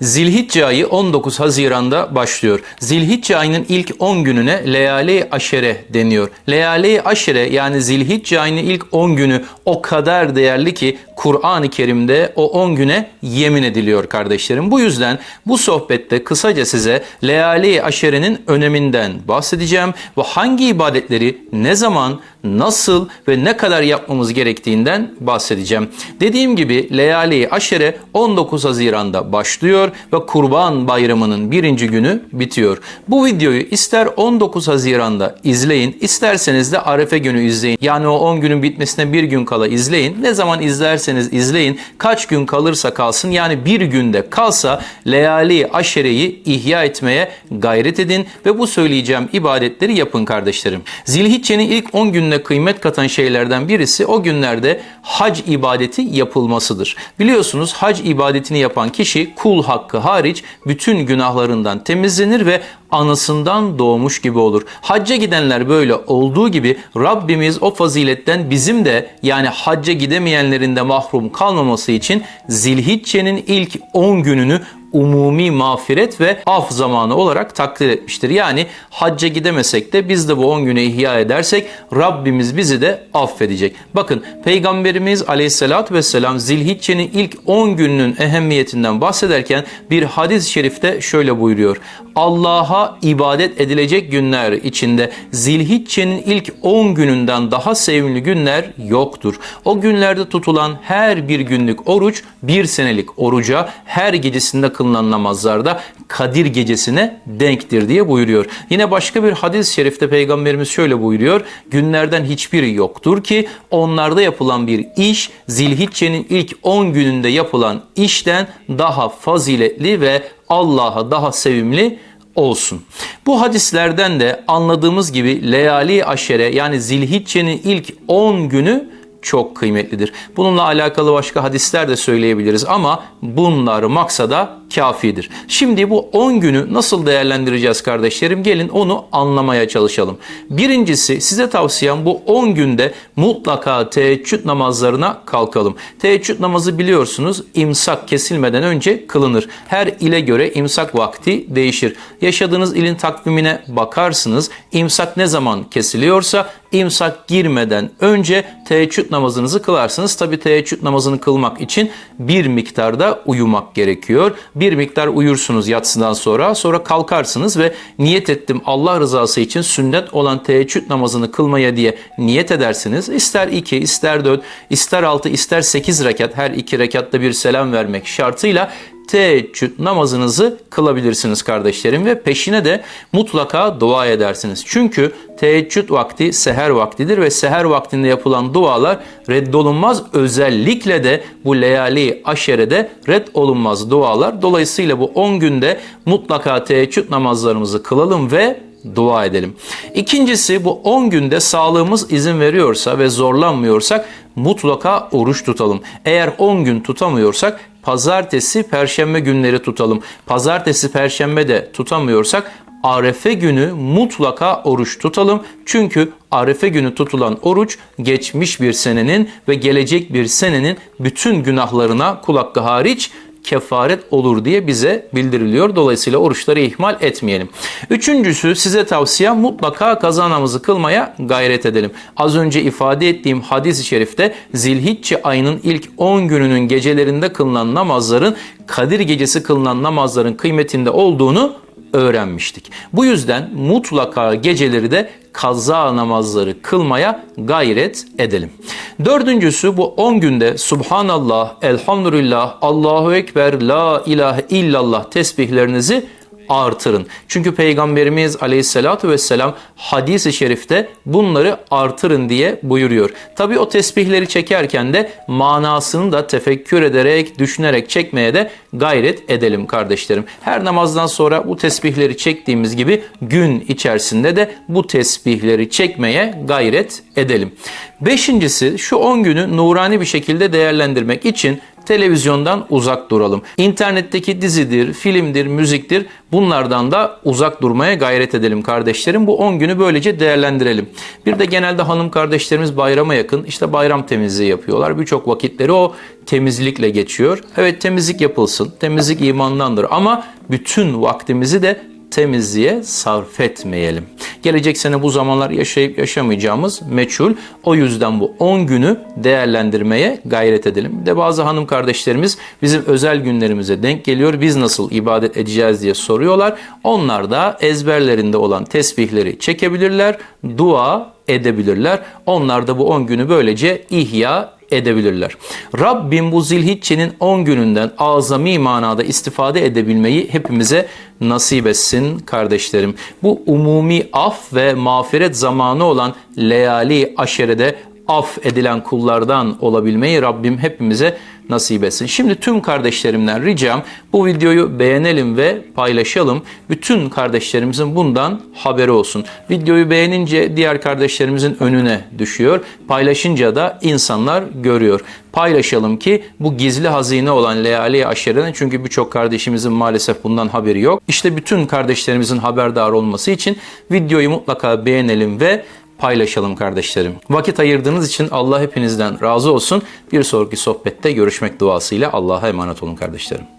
Zilhicce ayı 19 Haziran'da başlıyor. Zilhicce ayının ilk 10 gününe Leyale-i Aşere deniyor. Leyale-i Aşere yani Zilhicce ayının ilk 10 günü o kadar değerli ki Kur'an-ı Kerim'de o 10 güne yemin ediliyor kardeşlerim. Bu yüzden bu sohbette kısaca size Leyale-i Aşere'nin öneminden bahsedeceğim ve hangi ibadetleri ne zaman, nasıl ve ne kadar yapmamız gerektiğinden bahsedeceğim. Dediğim gibi Leyale-i Aşere 19 Haziran'da başlıyor ve Kurban Bayramı'nın birinci günü bitiyor. Bu videoyu ister 19 Haziran'da izleyin, isterseniz de Arefe günü izleyin. Yani o 10 günün bitmesine bir gün kala izleyin. Ne zaman izlerseniz izleyin. Kaç gün kalırsa kalsın yani bir günde kalsa Leyali Aşere'yi ihya etmeye gayret edin ve bu söyleyeceğim ibadetleri yapın kardeşlerim. Zilhicce'nin ilk 10 gününe kıymet katan şeylerden birisi o günlerde hac ibadeti yapılmasıdır. Biliyorsunuz hac ibadetini yapan kişi kul hakkı hariç bütün günahlarından temizlenir ve anasından doğmuş gibi olur. Hacca gidenler böyle olduğu gibi Rabbimiz o faziletten bizim de yani hacca gidemeyenlerin de mahrum kalmaması için Zilhicce'nin ilk 10 gününü umumi mağfiret ve af zamanı olarak takdir etmiştir. Yani hacca gidemesek de biz de bu 10 güne ihya edersek Rabbimiz bizi de affedecek. Bakın Peygamberimiz aleyhissalatü vesselam Zilhicce'nin ilk 10 gününün ehemmiyetinden bahsederken bir hadis-i şerifte şöyle buyuruyor. Allah'a ibadet edilecek günler içinde Zilhicce'nin ilk 10 gününden daha sevimli günler yoktur. O günlerde tutulan her bir günlük oruç bir senelik oruca her gecesinde kılınan namazlarda Kadir gecesine denktir diye buyuruyor. Yine başka bir hadis-i şerifte Peygamberimiz şöyle buyuruyor. Günlerden hiçbiri yoktur ki onlarda yapılan bir iş Zilhicce'nin ilk 10 gününde yapılan işten daha faziletli ve Allah'a daha sevimli olsun. Bu hadislerden de anladığımız gibi Leyali Aşere yani Zilhicce'nin ilk 10 günü çok kıymetlidir. Bununla alakalı başka hadisler de söyleyebiliriz ama bunlar maksada kafidir. Şimdi bu 10 günü nasıl değerlendireceğiz kardeşlerim? Gelin onu anlamaya çalışalım. Birincisi size tavsiyem bu 10 günde mutlaka teheccüd namazlarına kalkalım. Teheccüd namazı biliyorsunuz imsak kesilmeden önce kılınır. Her ile göre imsak vakti değişir. Yaşadığınız ilin takvimine bakarsınız. İmsak ne zaman kesiliyorsa imsak girmeden önce teheccüd namazınızı kılarsınız. Tabi teheccüd namazını kılmak için bir miktarda uyumak gerekiyor. Bir miktar uyursunuz yatsıdan sonra. Sonra kalkarsınız ve niyet ettim Allah rızası için sünnet olan teheccüd namazını kılmaya diye niyet edersiniz. İster 2, ister 4, ister 6, ister 8 rekat her iki rekatta bir selam vermek şartıyla teheccüd namazınızı kılabilirsiniz kardeşlerim ve peşine de mutlaka dua edersiniz. Çünkü teheccüd vakti seher vaktidir ve seher vaktinde yapılan dualar reddolunmaz. Özellikle de bu leyali aşerede reddolunmaz dualar. Dolayısıyla bu 10 günde mutlaka teheccüd namazlarımızı kılalım ve dua edelim. İkincisi bu 10 günde sağlığımız izin veriyorsa ve zorlanmıyorsak mutlaka oruç tutalım. Eğer 10 gün tutamıyorsak pazartesi, perşembe günleri tutalım. Pazartesi, perşembe de tutamıyorsak Arefe günü mutlaka oruç tutalım. Çünkü Arefe günü tutulan oruç geçmiş bir senenin ve gelecek bir senenin bütün günahlarına kul hakkı hariç kefaret olur diye bize bildiriliyor. Dolayısıyla oruçları ihmal etmeyelim. Üçüncüsü size tavsiyem mutlaka kaza namazı kılmaya gayret edelim. Az önce ifade ettiğim hadis-i şerifte Zilhicce ayının ilk 10 gününün gecelerinde kılınan namazların Kadir gecesi kılınan namazların kıymetinde olduğunu öğrenmiştik. Bu yüzden mutlaka geceleri de kaza namazları kılmaya gayret edelim. Dördüncüsü bu 10 günde Subhanallah, Elhamdülillah, Allahu Ekber, La ilahe illallah tesbihlerinizi artırın. Çünkü Peygamberimiz aleyhissalatu vesselam hadis-i şerifte bunları artırın diye buyuruyor. Tabi o tesbihleri çekerken de manasını da tefekkür ederek, düşünerek çekmeye de gayret edelim kardeşlerim. Her namazdan sonra bu tesbihleri çektiğimiz gibi gün içerisinde de bu tesbihleri çekmeye gayret edelim. Beşincisi şu 10 günü nurani bir şekilde değerlendirmek için televizyondan uzak duralım. İnternetteki dizidir, filmdir, müziktir bunlardan da uzak durmaya gayret edelim kardeşlerim. Bu 10 günü böylece değerlendirelim. Bir de genelde hanım kardeşlerimiz bayrama yakın işte bayram temizliği yapıyorlar. Birçok vakitleri o temizlikle geçiyor. Evet temizlik yapılsın. Temizlik imandandır ama bütün vaktimizi de temizliğe sarf etmeyelim. Gelecek sene bu zamanlar yaşayıp yaşamayacağımız meçhul. O yüzden bu 10 günü değerlendirmeye gayret edelim. Bir de bazı hanım kardeşlerimiz bizim özel günlerimize denk geliyor. Biz nasıl ibadet edeceğiz diye soruyorlar. Onlar da ezberlerinde olan tesbihleri çekebilirler, dua edebilirler. Onlar da bu 10 günü böylece ihya edebilirler. Rabbim bu zilhiccenin 10 gününden azami manada istifade edebilmeyi hepimize nasip etsin kardeşlerim. Bu umumi af ve mağfiret zamanı olan leyali aşerede af edilen kullardan olabilmeyi Rabbim hepimize nasip etsin. Şimdi tüm kardeşlerimden ricam bu videoyu beğenelim ve paylaşalım. Bütün kardeşlerimizin bundan haberi olsun. Videoyu beğenince diğer kardeşlerimizin önüne düşüyor. Paylaşınca da insanlar görüyor. Paylaşalım ki bu gizli hazine olan leali aşerenin çünkü birçok kardeşimizin maalesef bundan haberi yok. İşte bütün kardeşlerimizin haberdar olması için videoyu mutlaka beğenelim ve paylaşalım kardeşlerim. Vakit ayırdığınız için Allah hepinizden razı olsun. Bir sonraki sohbette görüşmek duasıyla Allah'a emanet olun kardeşlerim.